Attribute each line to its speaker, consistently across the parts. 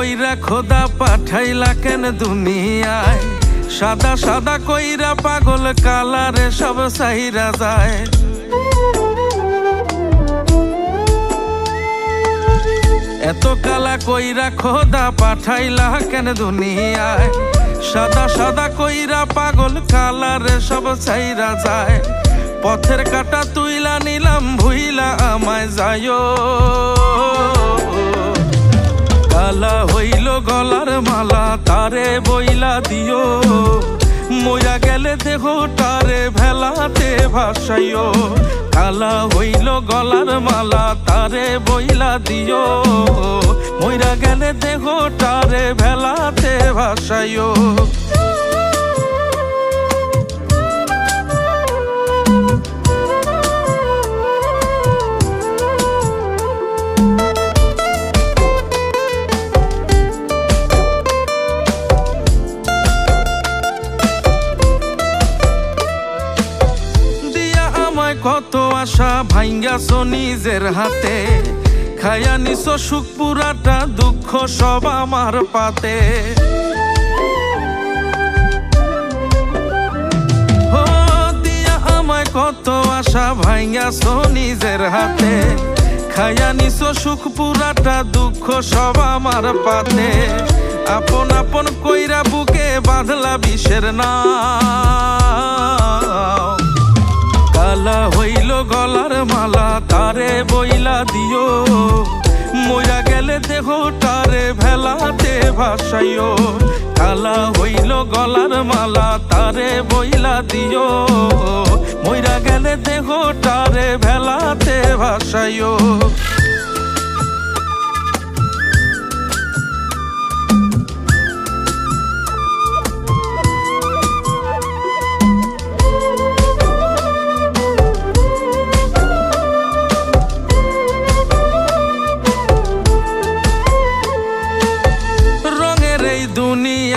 Speaker 1: কইরা খোদা পাঠাইলা কেন দুনিয়ায়? সাদা সাদা কইরা পাগল কালারে সব সাইরা যায়। এত কালা কইরা খোদা পাঠাইলা কেন দুনিয়ায়? সাদা সাদা কইরা পাগল কালারে সব ছাইরা যায়। পথের কাটা তুইলা নিলাম, ভুইলা আমায় যায় গলার মালা তারে বইলা দিও। মোয়া গেলে দেহ তারে ভেলাতে ভাসাইও। কালা হইল গলার মালা তারে বইলা দিও। মইরা গেলে দেহ তারে ভেলাতে ভাসাইও। আমায় কত আশা ভাঙ্গাছো নিজের হাতে। খায়া নিছো সুখ পুরাটা, দুঃখ সব আমার পাতে। কত আশা ভাঙ্গাছো নিজের হাতে। খায়া নিছো সুখ পুরাটা, দুঃখ সব আমার পাতে। আপন আপন কইরা বুকে বাঁধলা বিষের না হইল গলার মালা, তারে বইলা দিও। মইরা গেলে দেহ তারে ভেলাতে ভাসাইও। কালা হইল গলার মালা, তারে বইলা দিও। মইরা গেলে দেহ তারে ভেলাতে ভাসাইও।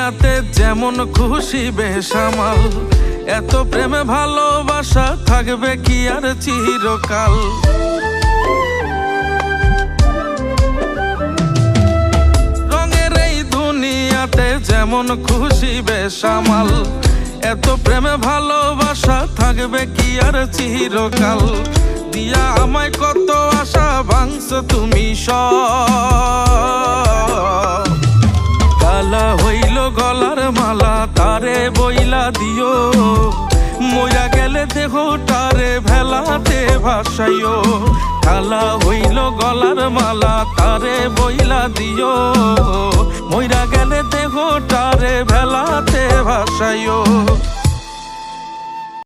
Speaker 1: দুনিয়াতে যেমন খুশি বেসামাল এত প্রেমে ভালোবাসা থাকবে কি আর চিরকাল? রঙের এই দুনিয়াতে যেমন খুশি বেসামাল এত প্রেমে ভালোবাসা থাকবে কি আর চিরকাল? দিয়া আমায় কত আশা ভাঙছ তুমি সব। গলার মালা তারে বইলা দিও। মইরা গেলে দেহ তারে ভেলাতে ভাসাইও। কালা হইল গলার মালা তারে বইলা দিও। মইরা গেলে দেহ তারে ভেলাতে ভাসাইও।